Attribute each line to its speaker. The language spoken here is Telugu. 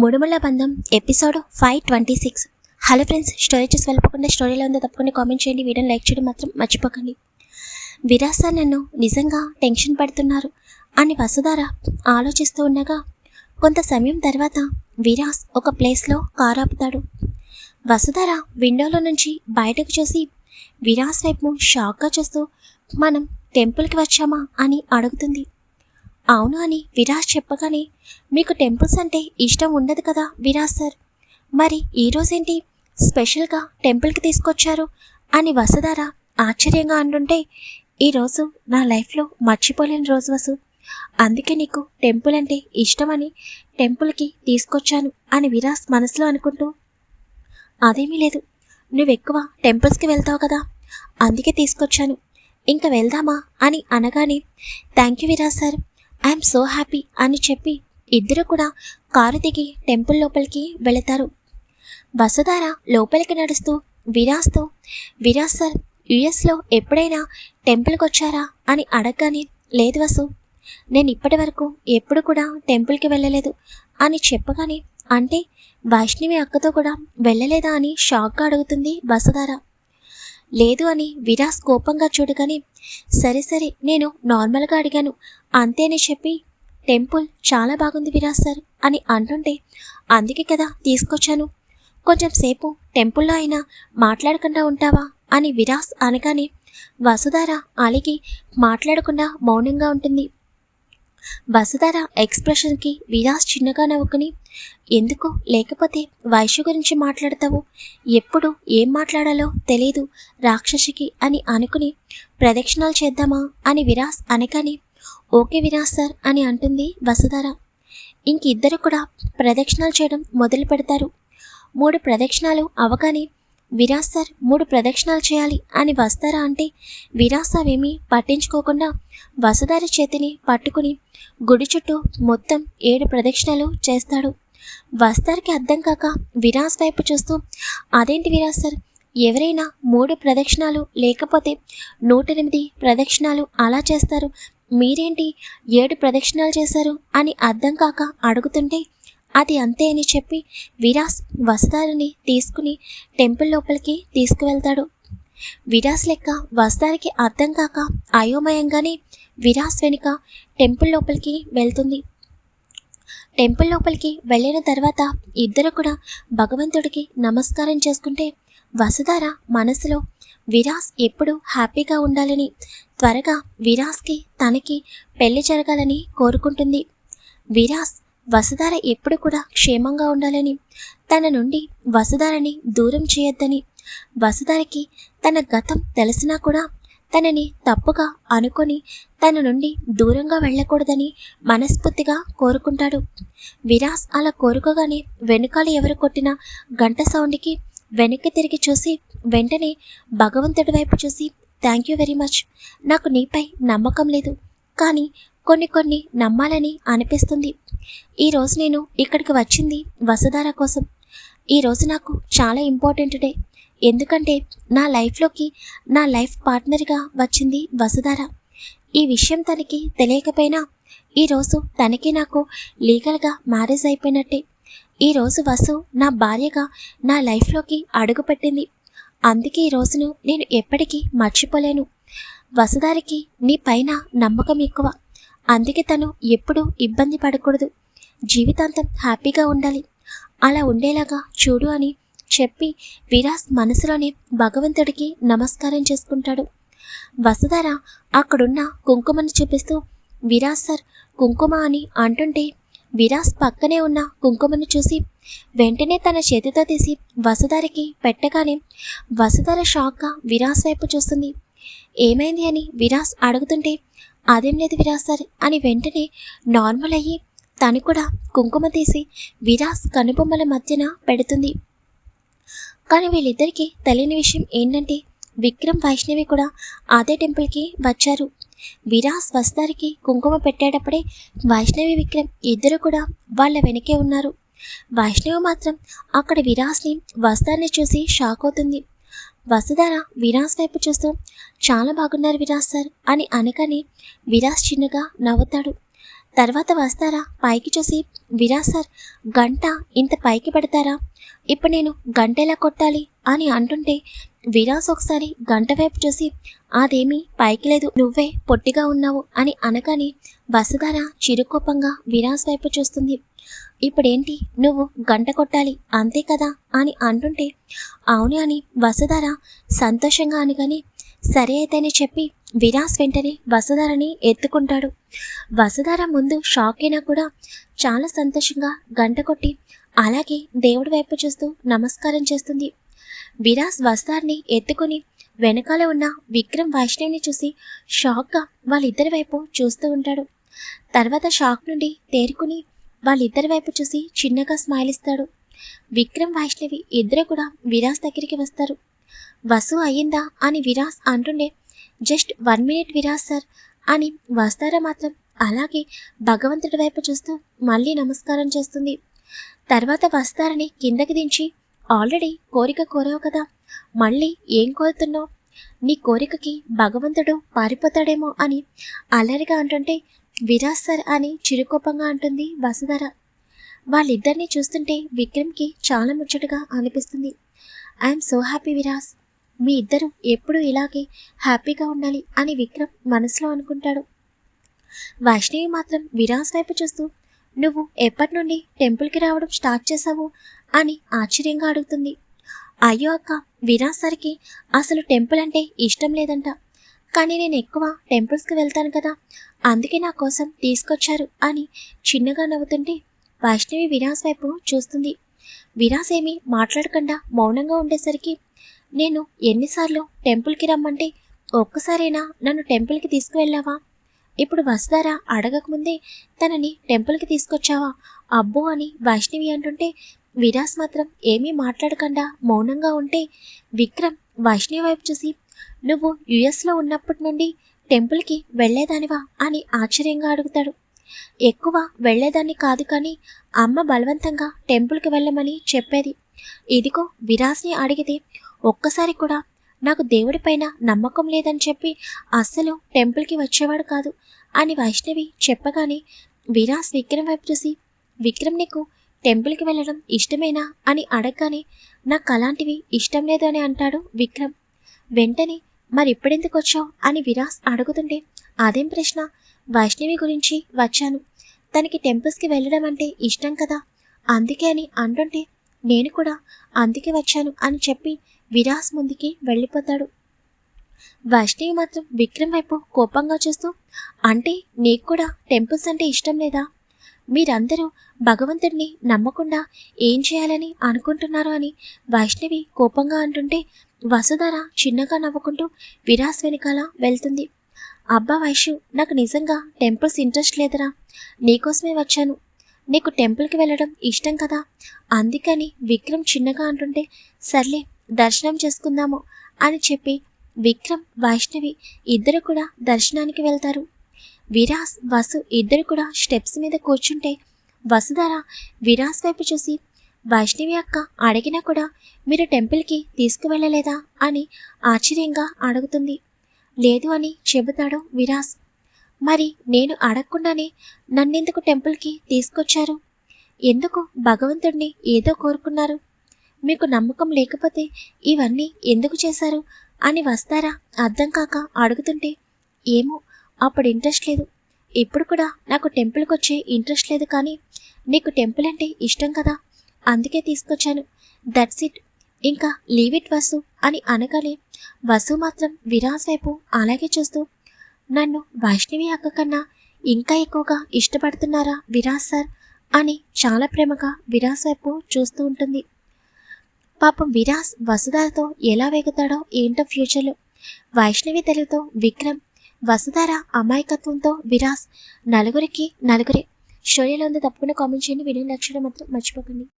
Speaker 1: Mudumula Bandham episode five twenty six. Hello friends story చూసి వెళ్ళకుండా స్టోరీలో ఉందో తప్పకుండా కామెంట్ చేయండి. వీడియోని లైక్ చేయడం మాత్రం మర్చిపోకండి. విరాస నన్ను నిజంగా టెన్షన్ పడుతున్నారు అని వసుధార ఆలోచిస్తూ ఉండగా కొంత సమయం తర్వాత విరాస్ ఒక ప్లేస్లో కారు ఆపుతాడు. వసుధార విండోలో నుంచి బయటకు చూసి విరాస్ వైపు షాక్గా చూస్తూ మనం టెంపుల్కి వచ్చామా అని అడుగుతుంది. అవును అని విరాజ్ చెప్పగానే మీకు టెంపుల్స్ అంటే ఇష్టం ఉండదు కదా విరాజ్ సార్? మరి ఈరోజేంటి స్పెషల్గా టెంపుల్కి తీసుకొచ్చారు? అని వసుధార ఆశ్చర్యంగా అంటుంటే ఈరోజు నా లైఫ్లో మర్చిపోలేని రోజు వసు. అందుకే నీకు టెంపుల్ అంటే ఇష్టమని టెంపుల్కి తీసుకొచ్చాను అని విరాస్ మనసులో అనుకుంటూ అదేమీ లేదు. నువ్వు ఎక్కువ టెంపుల్స్కి వెళ్తావు కదా. అందుకే తీసుకొచ్చాను. ఇంకా వెళ్దామా? అని అనగానే thank you Viras sir. I'm so happy అని చెప్పి ఇద్దరు కూడా కారు దిగి టెంపుల్ లోపలికి వెళతారు. వసుధార లోపలికి నడుస్తూ విరాస్తో విరాజ్ సార్ యుఎస్లో ఎప్పుడైనా టెంపుల్కి వచ్చారా? అని అడగగానే లేదు వసు నేను ఇప్పటి వరకు ఎప్పుడు కూడా టెంపుల్కి వెళ్ళలేదు అని చెప్పగానే అంటే వైష్ణవి అక్కతో కూడా వెళ్ళలేదా? అని షాక్గా అడుగుతుంది వసుధార. లేదు అని విరాస్ కోపంగా చూడగానే సరే సరే నేను నార్మల్గా అడిగాను. అంతేనే చెప్పి టెంపుల్ చాలా బాగుంది విరాస్ సార్ అని అంటుంటే అందుకే కదా తీసుకొచ్చాను. కొంచెం సేపు టెంపుల్లో అయినా మాట్లాడకుండా ఉంటావా అని విరాస్ అనగానే వసుధార అలిగి మాట్లాడకుండా మౌనంగా ఉంటుంది. వసుధార ఎక్స్ప్రెషన్కి విరాస్ చిన్నగా నవ్వుకుని ఎందుకు? లేకపోతే వైశ్య గురించి మాట్లాడతావు? ఎప్పుడు ఏం మాట్లాడాలో తెలీదు రాక్షసికి అని అనుకుని ప్రదక్షిణాలు చేద్దామా? అని విరాస్ అనగానే ఓకే విరాస్ సార్ అని అంటుంది వసుధర. ఇంక ఇద్దరు కూడా ప్రదక్షిణాలు చేయడం మొదలు పెడతారు మూడు ప్రదక్షిణాలు అవగానే విరాస్ సార్ మూడు ప్రదక్షిణాలు చేయాలి అని వస్తారా అంటే విరాస్ అవేమీ పట్టించుకోకుండా వసదారి చేతిని పట్టుకుని గుడి చుట్టూ మొత్తం ఏడు ప్రదక్షిణాలు చేస్తాడు. వస్తారికి అర్థం కాక విరాస్ వైపు చూస్తూ అదేంటి విరాస్ సార్? ఎవరైనా మూడు ప్రదక్షిణాలు లేకపోతే నూట ఎనిమిది ప్రదక్షిణాలు అలా చేస్తారు. మీరేంటి ఏడు ప్రదక్షిణాలు చేశారు? అని అర్థం కాక అడుగుతుంటే అది అంతే అని చెప్పి విరాస్ వస్తారని తీసుకుని టెంపుల్ లోపలికి తీసుకువెళ్తాడు. విరాస్ లెక్క వస్తానికి అర్థం కాక అయోమయంగానే విరాస్ వెనుక టెంపుల్ లోపలికి వెళ్తుంది. టెంపుల్ లోపలికి వెళ్ళిన తర్వాత ఇద్దరు కూడా భగవంతుడికి నమస్కారం చేసుకుంటే వసుధార మనసులో విరాస్ ఎప్పుడు హ్యాపీగా ఉండాలని త్వరగా విరాస్కి తనకి పెళ్ళి జరగాలని కోరుకుంటుంది. విరాస్ వసుధార ఎప్పుడు కూడా క్షేమంగా ఉండాలని తన నుండి వసుధారని దూరం చేయొద్దని వసుధారకి తన గతం తెలిసినా కూడా తనని తప్పుగా అనుకొని తన నుండి దూరంగా వెళ్ళకూడదని మనస్ఫూర్తిగా కోరుకుంటాడు. విరాస్ అలా కోరుకోగానే వెనుకాల ఎవరు కొట్టిన గంట సౌండ్కి వెనక్కి తిరిగి చూసి వెంటనే భగవంతుడి వైపు చూసి థ్యాంక్ యూ వెరీ మచ్ నాకు నీపై నమ్మకం లేదు. కానీ కొన్ని కొన్ని నమ్మాలని అనిపిస్తుంది. ఈరోజు నేను ఇక్కడికి వచ్చింది వసుధార కోసం. ఈరోజు నాకు చాలా ఇంపార్టెంట్ డే. ఎందుకంటే నా లైఫ్లోకి నా లైఫ్ పార్ట్నర్గా వచ్చింది వసుధార. ఈ విషయం తనకి తెలియకపోయినా ఈరోజు తనకి నాకు లీగల్గా మ్యారేజ్ అయిపోయినట్టే. ఈరోజు వసు నా భార్యగా నా లైఫ్లోకి అడుగుపెట్టింది. అందుకే ఈ రోజును నేను ఎప్పటికీ మర్చిపోలేను. వసుధారికి నీ పైన నమ్మకం ఎక్కువ. అందుకే తను ఎప్పుడూ ఇబ్బంది పడకూడదు. జీవితాంతం హ్యాపీగా ఉండాలి. అలా ఉండేలాగా చూడు అని చెప్పి విరాస్ మనసులోనే భగవంతుడికి నమస్కారం చేసుకుంటాడు. వసుధార అక్కడున్న కుంకుమను చూపిస్తూ విరాస్ సార్ కుంకుమ అని అంటుంటే విరాస్ పక్కనే ఉన్న కుంకుమను చూసి వెంటనే తన చేతితో తీసి వసుధారకి పెట్టగానే వసుధార షాక్గా విరాస్ వైపు చూస్తుంది. ఏమైంది అని విరాస్ అడుగుతుంటే అదేం లేదు విరాస్ సార్ అని వెంటనే నార్మల్ అయ్యి తను కూడా కుంకుమ తీసి విరాస్ కనుబొమ్మల మధ్యన పెడుతుంది. కానీ వీళ్ళిద్దరికీ తెలియని విషయం ఏంటంటే విక్రమ్ వైష్ణవి కూడా అదే టెంపుల్కి వచ్చారు. విరాస్ వస్తారికి కుంకుమ పెట్టేటప్పుడే వైష్ణవి విక్రమ్ ఇద్దరు కూడా వాళ్ళ వెనకే ఉన్నారు. వైష్ణవి మాత్రం అక్కడ విరాస్ని వస్తాన్ని చూసి షాక్ అవుతుంది. వసుధార విరాస్ వైపు చూస్తూ చాలా బాగున్నారు విరాస్ సార్ అని అనగానే విరాస్ చిన్నగా నవ్వుతాడు. తర్వాత వస్తారా పైకి చూసి విరాస్ సార్ గంట ఇంత పైకి పెడతారా? ఇప్పుడు నేను గంట ఎలా కొట్టాలి? అని అంటుంటే విరాస్ ఒకసారి గంట వైపు చూసి అదేమీ పైకి లేదు నువ్వే పొట్టిగా ఉన్నావు అని అనగానే వసుధార చిరుకోపంగా విరాస్ వైపు చూస్తుంది. ఇప్పుడేంటి? నువ్వు గంట కొట్టాలి అంతే కదా? అని అంటుంటే అవును అని వసుధార సంతోషంగా అనగానే సరే అయితేనే చెప్పి విరాస్ వెంటనే వసుధారని ఎత్తుకుంటాడు. వసుధార ముందు షాక్ అయినా కూడా చాలా సంతోషంగా గంట కొట్టి అలాగే దేవుడి వైపు చూస్తూ నమస్కారం చేస్తుంది. విరాస్ వసుధారిని ఎత్తుకొని వెనకాల ఉన్న విక్రమ్ వైష్ణవిని చూసి షాక్గా వాళ్ళిద్దరి వైపు చూస్తూ ఉంటాడు. తర్వాత షాక్ నుండి తేరుకుని వాళ్ళిద్దరి వైపు చూసి చిన్నగా స్మైల్ ఇస్తాడు. విక్రమ్ వైష్ణవి ఇద్దరు కూడా విరాస్ దగ్గరికి వస్తారు. వసు అయ్యిందా అని విరాస్ అంటుండే. Just one minute Viras sir అని వస్తారా మాత్రం అలాగే భగవంతుడి వైపు చూస్తూ మళ్ళీ నమస్కారం చేస్తుంది. తర్వాత వస్తారని కిందకి దించి ఆల్రెడీ కోరిక కోరావు కదా. మళ్ళీ ఏం కోరుతున్నావు? నీ కోరికకి భగవంతుడు పారిపోతాడేమో అని అల్లరిగా అంటుంటే విరాజ్ సార్ అని చిరుకోపంగా అంటుంది వసుధర. వాళ్ళిద్దరిని చూస్తుంటే విక్రమ్కి చాలా ముచ్చటగా అనిపిస్తుంది. I'm so happy Viraj. మీ ఇద్దరు ఎప్పుడూ ఇలాగే హ్యాపీగా ఉండాలి అని విక్రమ్ మనసులో అనుకుంటాడు. వైష్ణవి మాత్రం విరాజ్ వైపు చూస్తూ నువ్వు ఎప్పటి నుండి టెంపుల్కి రావడం స్టార్ట్ చేశావు? అని ఆశ్చర్యంగా అడుగుతుంది. అయ్యో అక్క విరాజ్ అసలు టెంపుల్ అంటే ఇష్టం లేదంట. కానీ నేను ఎక్కువ టెంపుల్స్కి వెళ్తాను కదా అందుకే నా కోసం తీసుకొచ్చారు అని చిన్నగా నవ్వుతుంటే వైష్ణవి విరాస్ వైపు చూస్తుంది. విరాస్ ఏమీ మాట్లాడకుండా మౌనంగా ఉండేసరికి నేను ఎన్నిసార్లు టెంపుల్కి రమ్మంటే ఒక్కసారైనా నన్ను టెంపుల్కి తీసుకువెళ్ళావా? ఇప్పుడు వస్తారా అడగకముందే తనని టెంపుల్కి తీసుకొచ్చావా? అబ్బో అని వైష్ణవి అంటుంటే విరాస్ మాత్రం ఏమీ మాట్లాడకుండా మౌనంగా ఉంటే విక్రమ్ వైష్ణవి వైపు చూసి నువ్వు యుఎస్లో ఉన్నప్పటి నుండి టెంపుల్కి వెళ్ళేదానివా? అని ఆశ్చర్యంగా అడుగుతాడు. ఎక్కువ వెళ్ళేదాన్ని కాదు కానీ అమ్మ బలవంతంగా టెంపుల్కి వెళ్ళమని చెప్పేది. ఇదిగో విరాస్ని అడిగితే ఒక్కసారి కూడా నాకు దేవుడిపైన నమ్మకం లేదని చెప్పి అస్సలు టెంపుల్కి వచ్చేవాడు కాదు అని వైష్ణవి చెప్పగానే విరాస్ విక్రమ్ వైపు చూసి విక్రమ్ నీకు టెంపుల్కి వెళ్ళడం ఇష్టమేనా అని అడగగానే నాకు అలాంటివి ఇష్టం లేదు అని అంటాడు విక్రమ్. వెంటనే మరి ఇప్పుడెందుకు వచ్చావు? అని విరాస్ అడుగుతుంటే అదేం ప్రశ్న? వైష్ణవి గురించి వచ్చాను. తనకి టెంపుల్స్కి వెళ్ళడం అంటే ఇష్టం కదా? అందుకే అని అంటుంటే నేను కూడా అందుకే వచ్చాను అని చెప్పి విరాస్ ముందుకి వెళ్ళిపోతాడు. వైష్ణవి మాత్రం విక్రమ్ వైపు కోపంగా చూస్తూ అంటే నీకు కూడా టెంపుల్స్ అంటే ఇష్టం లేదా? మీరందరూ భగవంతుడిని నమ్మకుండా ఏం చేయాలని అనుకుంటున్నారు అని వైష్ణవి కోపంగా అంటుంటే వసుధర చిన్నగా నవ్వుకుంటూ విరాస్ వెనకాల వెళ్తుంది. అబ్బా వైషు నాకు నిజంగా టెంపుల్స్ ఇంట్రెస్ట్ లేదురా. నీకోసమే వచ్చాను. నీకు టెంపుల్కి వెళ్ళడం ఇష్టం కదా. అందుకని విక్రమ్ చిన్నగా అంటుంటే సర్లే దర్శనం చేసుకుందాము అని చెప్పి విక్రమ్ వైష్ణవి ఇద్దరు కూడా దర్శనానికి వెళ్తారు. విరాస్ వసు ఇద్దరు కూడా స్టెప్స్ మీద కూర్చుంటే వసుధర విరాస్ వైపు చూసి వైష్ణవి అక్క అడిగినా కూడా మీరు టెంపుల్కి తీసుకువెళ్ళలేదా? అని ఆశ్చర్యంగా అడుగుతుంది. లేదు అని చెబుతాడు విరాస్. మరి నేను అడగకుండానే నన్నెందుకు టెంపుల్కి తీసుకొచ్చారు? ఎందుకు భగవంతుడిని ఏదో కోరుకున్నారు? మీకు నమ్మకం లేకపోతే ఇవన్నీ ఎందుకు చేశారు? అని వస్తారా అర్థం కాక అడుగుతుంటే ఏమో అప్పుడు ఇంట్రెస్ట్ లేదు. ఇప్పుడు కూడా నాకు టెంపుల్కి వచ్చే ఇంట్రెస్ట్ లేదు కానీ నీకు టెంపుల్ అంటే ఇష్టం కదా? అందుకే తీసుకొచ్చాను. దట్స్ ఇట్ ఇంకా లీవ్ ఇట్ వసు అని అనగానే వసు మాత్రం విరాజ్ వైపు అలాగే చూస్తూ నన్ను వైష్ణవి అక్క కన్నా ఇంకా ఎక్కువగా ఇష్టపడుతున్నారా విరాజ్ సార్? అని చాలా ప్రేమగా విరాజ్ వైపు చూస్తూ ఉంటుంది. పాపం విరాజ్ వసుధారతో ఎలా వేగుతాడో ఏంటో ఫ్యూచర్లో వైష్ణవి తెలుగుతో విక్రమ్ వసుధార అమాయకత్వంతో విరాస్ నలుగురికి నలుగురే. స్టోరీలో ఉంది తప్పకుండా కామెంట్ చేయండి. వీడియో నచ్చడం మాత్రం మర్చిపోకండి.